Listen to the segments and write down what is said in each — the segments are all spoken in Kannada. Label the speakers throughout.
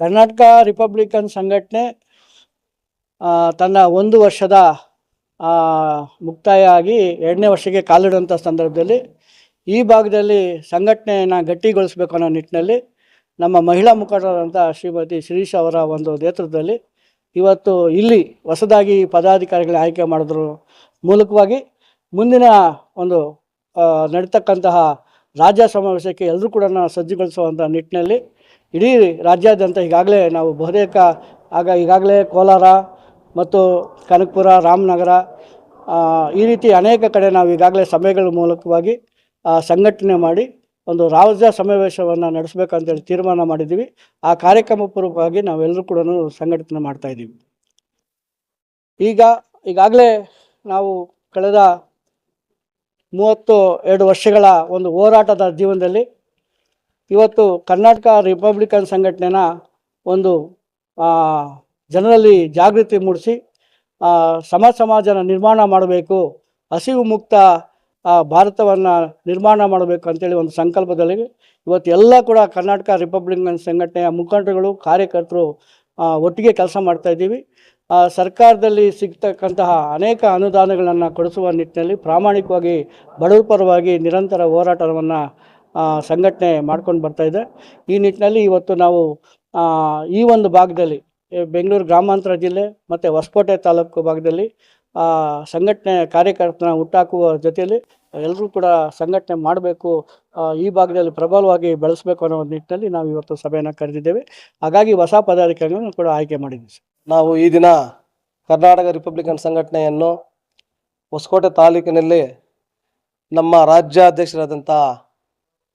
Speaker 1: ಕರ್ನಾಟಕ ರಿಪಬ್ಲಿಕನ್ ಸಂಘಟನೆ ತನ್ನ ಒಂದು ವರ್ಷದ ಮುಕ್ತಾಯ ಆಗಿ ಎರಡನೇ ವರ್ಷಕ್ಕೆ ಕಾಲಿಡುವಂಥ ಸಂದರ್ಭದಲ್ಲಿ ಈ ಭಾಗದಲ್ಲಿ ಸಂಘಟನೆಯನ್ನು ಗಟ್ಟಿಗೊಳಿಸಬೇಕು ಅನ್ನೋ ನಿಟ್ಟಿನಲ್ಲಿ ನಮ್ಮ ಮಹಿಳಾ ಮುಖಂಡರಾದಂಥ ಶ್ರೀಮತಿ ಶಿರೀಶ್ ಅವರ ಒಂದು ನೇತೃತ್ವದಲ್ಲಿ ಇವತ್ತು ಇಲ್ಲಿ ಹೊಸದಾಗಿ ಪದಾಧಿಕಾರಿಗಳನ್ನ ಆಯ್ಕೆ ಮಾಡಿದ್ರು ಮೂಲಕವಾಗಿ ಮುಂದಿನ ಒಂದು ನಡೀತಕ್ಕಂತಹ ರಾಜ್ಯ ಸಮಾವೇಶಕ್ಕೆ ಎಲ್ಲರೂ ಕೂಡ ಸಜ್ಜುಗೊಳಿಸುವಂಥ ನಿಟ್ಟಿನಲ್ಲಿ ಇಡೀ ರಾಜ್ಯಾದ್ಯಂತ ಈಗಾಗಲೇ ನಾವು ಬಹುತೇಕ, ಆಗ ಈಗಾಗಲೇ ಕೋಲಾರ ಮತ್ತು ಕನಕಪುರ, ರಾಮನಗರ ಈ ರೀತಿ ಅನೇಕ ಕಡೆ ನಾವು ಈಗಾಗಲೇ ಸಭೆಗಳ ಮೂಲಕವಾಗಿ ಸಂಘಟನೆ ಮಾಡಿ ಒಂದು ರಾಜ್ಯ ಸಮಾವೇಶವನ್ನು ನಡೆಸಬೇಕಂತೇಳಿ ತೀರ್ಮಾನ ಮಾಡಿದ್ದೀವಿ. ಆ ಕಾರ್ಯಕ್ರಮ ಪೂರ್ವಕವಾಗಿ ನಾವೆಲ್ಲರೂ ಕೂಡ ಸಂಘಟನೆ ಮಾಡ್ತಾ ಇದ್ದೀವಿ. ಈಗ, ಈಗಾಗಲೇ ನಾವು ಕಳೆದ ಮೂವತ್ತು ಎರಡು ವರ್ಷಗಳ ಒಂದು ಹೋರಾಟದ ಜೀವನದಲ್ಲಿ ಇವತ್ತು ಕರ್ನಾಟಕ ರಿಪಬ್ಲಿಕನ್ ಸಂಘಟನೆನ ಒಂದು ಜನರಲ್ಲಿ ಜಾಗೃತಿ ಮೂಡಿಸಿ ಸಮ ಸಮಾಜನ ನಿರ್ಮಾಣ ಮಾಡಬೇಕು, ಹಸಿವು ಮುಕ್ತ ಭಾರತವನ್ನು ನಿರ್ಮಾಣ ಮಾಡಬೇಕು ಅಂತೇಳಿ ಒಂದು ಸಂಕಲ್ಪದಲ್ಲಿ ಇವತ್ತು ಎಲ್ಲ ಕೂಡ ಕರ್ನಾಟಕ ರಿಪಬ್ಲಿಕನ್ ಸಂಘಟನೆಯ ಮುಖಂಡರುಗಳು, ಕಾರ್ಯಕರ್ತರು ಒಟ್ಟಿಗೆ ಕೆಲಸ ಮಾಡ್ತಾಯಿದ್ದೀವಿ ಸರ್ಕಾರದಲ್ಲಿ ಸಿಗ್ತಕ್ಕಂತಹ ಅನೇಕ ಅನುದಾನಗಳನ್ನು ಕೊಡಿಸುವ ನಿಟ್ಟಿನಲ್ಲಿ ಪ್ರಾಮಾಣಿಕವಾಗಿ ಬಡವರ ಪರವಾಗಿ ನಿರಂತರ ಹೋರಾಟವನ್ನು ಸಂಘಟನೆ ಮಾಡ್ಕೊಂಡು ಬರ್ತಾ ಇದೆ ಈ ನಿಟ್ಟಿನಲ್ಲಿ ಇವತ್ತು ನಾವು ಈ ಒಂದು ಭಾಗದಲ್ಲಿ ಬೆಂಗಳೂರು ಗ್ರಾಮಾಂತರ ಜಿಲ್ಲೆ ಮತ್ತು ಹೊಸಕೋಟೆ ತಾಲೂಕು ಭಾಗದಲ್ಲಿ ಸಂಘಟನೆ ಕಾರ್ಯಕರ್ತನ ಹುಟ್ಟಾಕುವ ಜೊತೆಯಲ್ಲಿ ಎಲ್ಲರೂ ಕೂಡ ಸಂಘಟನೆ ಮಾಡಬೇಕು ಈ ಭಾಗದಲ್ಲಿ ಪ್ರಬಲವಾಗಿ ಬೆಳೆಸಬೇಕು ಅನ್ನೋ ಒಂದು ನಿಟ್ಟಿನಲ್ಲಿ ನಾವು ಇವತ್ತು ಸಭೆಯನ್ನು ಕರೆದಿದ್ದೇವೆ ಹಾಗಾಗಿ ಹೊಸ ಪದಾಧಿಕಾರಿಗಳನ್ನು ಕೂಡ ಆಯ್ಕೆ ಮಾಡಿದ್ದೀವಿ.
Speaker 2: ನಾವು ಈ ದಿನ ಕರ್ನಾಟಕ ರಿಪಬ್ಲಿಕನ್ ಸಂಘಟನೆಯನ್ನು ಹೊಸಕೋಟೆ ತಾಲೂಕಿನಲ್ಲಿ ನಮ್ಮ ರಾಜ್ಯಾಧ್ಯಕ್ಷರಾದಂಥ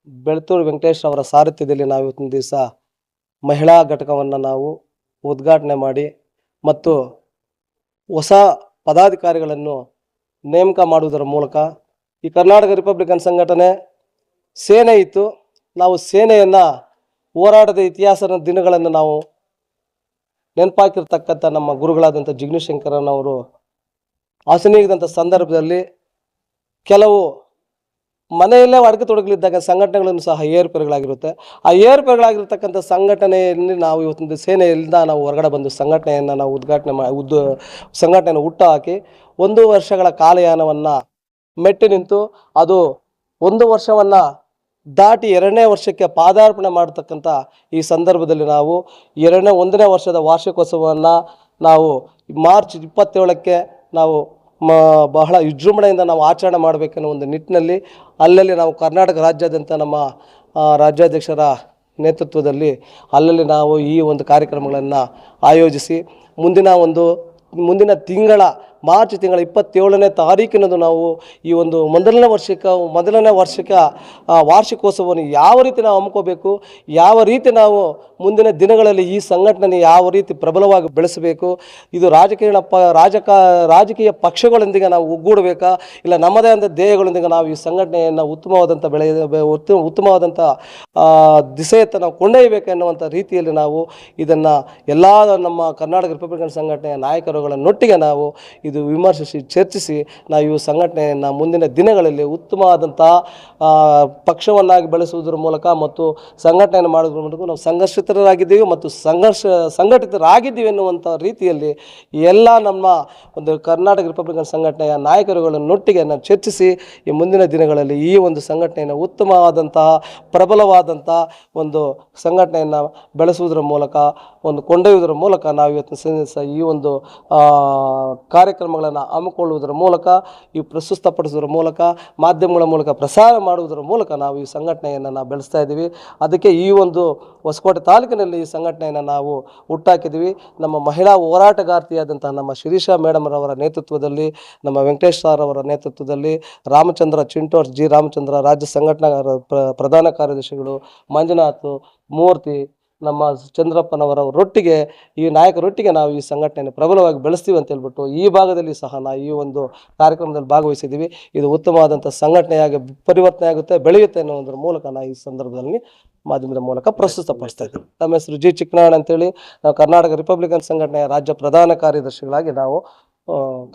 Speaker 2: ಬೆಳ್ತೂರು ವೆಂಕಟೇಶ್ ಅವರ ಸಾರಥ್ಯದಲ್ಲಿ ನಾವು ಇವತ್ತಿನ ದಿವಸ ಮಹಿಳಾ ಘಟಕವನ್ನು ನಾವು ಉದ್ಘಾಟನೆ ಮಾಡಿ ಮತ್ತು ಹೊಸ ಪದಾಧಿಕಾರಿಗಳನ್ನು ನೇಮಕ ಮಾಡುವುದರ ಮೂಲಕ ಈ ಕರ್ನಾಟಕ ರಿಪಬ್ಲಿಕನ್ ಸಂಘಟನೆ ಸೇನೆ ಇತ್ತು. ನಾವು ಸೇನೆಯನ್ನು ಹೋರಾಟದ ಇತಿಹಾಸದ ದಿನಗಳನ್ನು ನಾವು ನೆನಪಾಕಿರ್ತಕ್ಕಂಥ ನಮ್ಮ ಗುರುಗಳಾದಂಥ ಜಿಗ್ನೇಶ್ ಶಂಕರನವರು ಸಂದರ್ಭದಲ್ಲಿ ಕೆಲವು ಮನೆಯಲ್ಲೇ ಅಡಕೆ ತೊಡಗಲಿದ್ದಾಗ ಸಂಘಟನೆಗಳನ್ನು ಸಹ ಏರ್ಪೇರುಗಳಾಗಿರುತ್ತೆ ಆ ಏರ್ಪೇರುಗಳಾಗಿರ್ತಕ್ಕಂಥ ಸಂಘಟನೆಯಲ್ಲಿ ನಾವು ಇವತ್ತೊಂದು ಸೇನೆಯಿಂದ ನಾವು ಹೊರಗಡೆ ಬಂದು ಸಂಘಟನೆಯನ್ನು ನಾವು ಉದ್ಘಾಟನೆ ಮಾ ಉದ್ದು ಸಂಘಟನೆಯನ್ನು ಹುಟ್ಟು ಹಾಕಿ ಒಂದು ವರ್ಷಗಳ ಕಾಲಯಾನವನ್ನು ಮೆಟ್ಟಿ ನಿಂತು ಅದು ಒಂದು ವರ್ಷವನ್ನು ದಾಟಿ ಎರಡನೇ ವರ್ಷಕ್ಕೆ ಪಾದಾರ್ಪಣೆ ಮಾಡತಕ್ಕಂಥ ಈ ಸಂದರ್ಭದಲ್ಲಿ ನಾವು ಎರಡನೇ, ಒಂದನೇ ವರ್ಷದ ವಾರ್ಷಿಕೋತ್ಸವವನ್ನು ನಾವು ಮಾರ್ಚ್ ಇಪ್ಪತ್ತೇಳಕ್ಕೆ ನಾವು ಮ, ಬಹಳ ವಿಜೃಂಭಣೆಯಿಂದ ನಾವು ಆಚರಣೆ ಮಾಡಬೇಕನ್ನೋ ಒಂದು ನಿಟ್ಟಿನಲ್ಲಿ ಅಲ್ಲಲ್ಲಿ ನಾವು ಕರ್ನಾಟಕ ರಾಜ್ಯಾದ್ಯಂತ ನಮ್ಮ ರಾಜ್ಯಾಧ್ಯಕ್ಷರ ನೇತೃತ್ವದಲ್ಲಿ ಅಲ್ಲಲ್ಲಿ ನಾವು ಈ ಒಂದು ಕಾರ್ಯಕ್ರಮಗಳನ್ನು ಆಯೋಜಿಸಿ ಮುಂದಿನ ಒಂದು, ಮುಂದಿನ ತಿಂಗಳ ಮಾರ್ಚ್ ತಿಂಗಳ ಇಪ್ಪತ್ತೇಳನೇ ತಾರೀಕಿನಂದು ನಾವು ಈ ಒಂದು ಮೊದಲನೇ ವರ್ಷಕ್ಕೆ ಮೊದಲನೇ ವರ್ಷಕ್ಕೆ ಆ, ವಾರ್ಷಿಕೋತ್ಸವವನ್ನು ಯಾವ ರೀತಿ ನಾವು ಹಮ್ಮಿಕೋಬೇಕು ಯಾವ ರೀತಿ ನಾವು ಮುಂದಿನ ದಿನಗಳಲ್ಲಿ ಈ ಸಂಘಟನೆ ಯಾವ ರೀತಿ ಪ್ರಬಲವಾಗಿ ಬೆಳೆಸಬೇಕು ಇದು ರಾಜಕೀಯ ಪ ರಾಜಕ ರಾಜಕೀಯ ಪಕ್ಷಗಳೊಂದಿಗೆ ನಾವು ಒಗ್ಗೂಡಬೇಕಾ ಇಲ್ಲ ನಮ್ಮದೇ ಆದ ಧ್ಯೇಯಗಳೊಂದಿಗೆ ನಾವು ಈ ಸಂಘಟನೆಯನ್ನು ಉತ್ತಮವಾದಂಥ ಬೆಳೆ ಉತ್ತಮವಾದಂಥ ದಿಸೆಯತ್ತ ನಾವು ಕೊಂಡೊಯ್ಯಬೇಕೆನ್ನುವಂಥ ರೀತಿಯಲ್ಲಿ ನಾವು ಇದನ್ನು ಎಲ್ಲ ನಮ್ಮ ಕರ್ನಾಟಕ ರಿಪಬ್ಲಿಕನ್ ಸಂಘಟನೆಯ ನಾಯಕರುಗಳನ್ನೊಟ್ಟಿಗೆ ನಾವು ಇದು ವಿಮರ್ಶಿಸಿ ಚರ್ಚಿಸಿ ನಾವು ಈ ಸಂಘಟನೆಯನ್ನು ಮುಂದಿನ ದಿನಗಳಲ್ಲಿ ಉತ್ತಮವಾದಂಥ ಪಕ್ಷವನ್ನಾಗಿ ಬೆಳೆಸುವುದರ ಮೂಲಕ ಮತ್ತು ಸಂಘಟನೆಯನ್ನು ಮಾಡೋದ್ರ ಮೂಲಕ ನಾವು ಸಂಘರ್ಷಿತರಾಗಿದ್ದೀವಿ ಮತ್ತು ಸಂಘರ್ಷ ಸಂಘಟಿತರಾಗಿದ್ದೀವಿ ಎನ್ನುವಂಥ ರೀತಿಯಲ್ಲಿ ಎಲ್ಲ ನಮ್ಮ ಒಂದು ಕರ್ನಾಟಕ ರಿಪಬ್ಲಿಕನ್ ಸಂಘಟನೆಯ ನಾಯಕರುಗಳನ್ನೊಟ್ಟಿಗೆ ನಾವು ಚರ್ಚಿಸಿ ಈ ಮುಂದಿನ ದಿನಗಳಲ್ಲಿ ಈ ಒಂದು ಸಂಘಟನೆಯನ್ನು ಉತ್ತಮವಾದಂತಹ ಪ್ರಬಲವಾದಂಥ ಒಂದು ಸಂಘಟನೆಯನ್ನು ಬೆಳೆಸುವುದರ ಮೂಲಕ ಒಂದು ಕೊಂಡೊಯ್ಯುವುದರ ಮೂಲಕ ನಾವು ಇವತ್ತು ಈ ಒಂದು ಆ, ಕಾರ್ಯಕ್ರಮಗಳನ್ನು ಹಮ್ಮಿಕೊಳ್ಳುವುದರ ಮೂಲಕ, ಈ ಪ್ರಸ್ತುತಪಡಿಸುವುದರ ಮೂಲಕ, ಮಾಧ್ಯಮಗಳ ಮೂಲಕ ಪ್ರಸಾರ ಮಾಡುವುದರ ಮೂಲಕ ನಾವು ಈ ಸಂಘಟನೆಯನ್ನು ನಾವು ಬೆಳೆಸ್ತಾ ಇದ್ದೀವಿ. ಅದಕ್ಕೆ ಈ ಒಂದು ಹೊಸಕೋಟೆ ತಾಲೂಕಿನಲ್ಲಿ ಈ ಸಂಘಟನೆಯನ್ನು ನಾವು ಹುಟ್ಟಾಕಿದ್ದೀವಿ. ನಮ್ಮ ಮಹಿಳಾ ಹೋರಾಟಗಾರ್ತಿಯಾದಂತಹ ನಮ್ಮ ಶಿರೀಷಾ ಮೇಡಮ್ರವರ ನೇತೃತ್ವದಲ್ಲಿ, ನಮ್ಮ ವೆಂಕಟೇಶ್ ಸರ್ ಅವರ ನೇತೃತ್ವದಲ್ಲಿ, ರಾಮಚಂದ್ರ ಚಿಂಟೋರ್, ಜಿ. ರಾಮಚಂದ್ರ ರಾಜ್ಯ ಸಂಘಟನಾ ಪ್ರ- ಪ್ರಧಾನ ಕಾರ್ಯದರ್ಶಿಗಳು ಮಂಜುನಾಥ್, ಮೂರ್ತಿ ನಮ್ಮ ಚಂದ್ರಪ್ಪನವರ ರೊಟ್ಟಿಗೆ, ಈ ನಾಯಕರೊಟ್ಟಿಗೆ ನಾವು ಈ ಸಂಘಟನೆಯನ್ನು ಪ್ರಬಲವಾಗಿ ಬೆಳೆಸ್ತೀವಿ ಅಂತ ಹೇಳ್ಬಿಟ್ಟು ಈ ಭಾಗದಲ್ಲಿ ಸಹ ನಾವು ಈ ಒಂದು ಕಾರ್ಯಕ್ರಮದಲ್ಲಿ ಭಾಗವಹಿಸಿದ್ದೀವಿ. ಇದು ಉತ್ತಮವಾದಂಥ ಸಂಘಟನೆಯಾಗಿ ಪರಿವರ್ತನೆ ಆಗುತ್ತೆ, ಬೆಳೆಯುತ್ತೆ ಅನ್ನೋದ್ರ ಮೂಲಕ ನಾವು ಈ ಸಂದರ್ಭದಲ್ಲಿ ಮಾಧ್ಯಮದ ಮೂಲಕ ಪ್ರಸ್ತುತಪಡಿಸ್ತಾ ಇದ್ದೀವಿ ನಮ್ಮ ಹೆಸರು ಜಿ ಚಿಕ್ಕನಾಳ್ ಅಂತೇಳಿ, ನಾವು ಕರ್ನಾಟಕ ರಿಪಬ್ಲಿಕನ್ ಸಂಘಟನೆಯ ರಾಜ್ಯ ಪ್ರಧಾನ ಕಾರ್ಯದರ್ಶಿಗಳಾಗಿ ನಾವು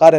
Speaker 2: ಕಾರ್ಯ